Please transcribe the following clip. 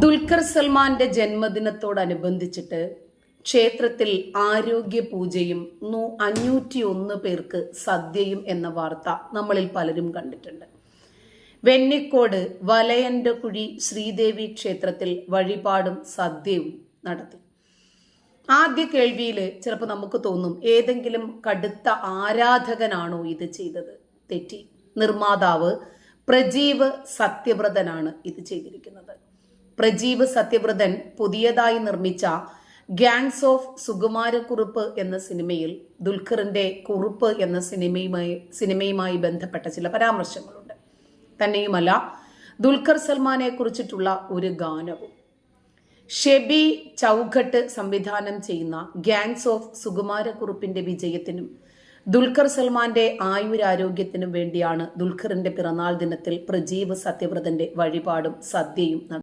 ദുൽഖർ സൽമാന്റെ ജന്മദിനത്തോടനുബന്ധിച്ചിട്ട് ക്ഷേത്രത്തിൽ ആരോഗ്യ പൂജയും നൂ അഞ്ഞൂറ്റി ഒന്ന് പേർക്ക് സദ്യയും എന്ന വാർത്ത നമ്മളിൽ പലരും കണ്ടിട്ടുണ്ട്. വെന്നിക്കോട് വലയന്റെ കുഴി ശ്രീദേവി ക്ഷേത്രത്തിൽ വഴിപാടും സദ്യയും നടത്തി. ആദ്യ കേൾവിയിൽ ചിലപ്പോൾ നമുക്ക് തോന്നും ഏതെങ്കിലും കടുത്ത ആരാധകനാണോ ഇത് ചെയ്തത്. തെറ്റി. നിർമ്മാതാവ് പ്രജീവ് സത്യവ്രതനാണ് ഇത് ചെയ്തിരിക്കുന്നത്. പ്രജീവ് സത്യവ്രതൻ പുതിയതായി നിർമ്മിച്ച ഗാങ്സ് ഓഫ് സുകുമാരക്കുറുപ്പ് എന്ന സിനിമയിൽ ദുൽഖറിന്റെ കുറുപ്പ് എന്ന സിനിമയുമായി സിനിമയുമായി ബന്ധപ്പെട്ട ചില പരാമർശങ്ങളുണ്ട്. തന്നെയുമല്ല ദുൽഖർ സൽമാനെ കുറിച്ചിട്ടുള്ള ഒരു ഗാനവും. ഷെബി ചൗഘട്ട് സംവിധാനം ചെയ്യുന്ന ഗാങ്സ് ഓഫ് സുകുമാരക്കുറുപ്പിന്റെ വിജയത്തിനും ദുൽഖർ സൽമാന്റെ ആയുരാരോഗ്യത്തിനും വേണ്ടിയാണ് ദുൽഖറിന്റെ പിറന്നാൾ ദിനത്തിൽ പ്രജീവ് സത്യവ്രതന്റെ വഴിപാടും സദ്യയും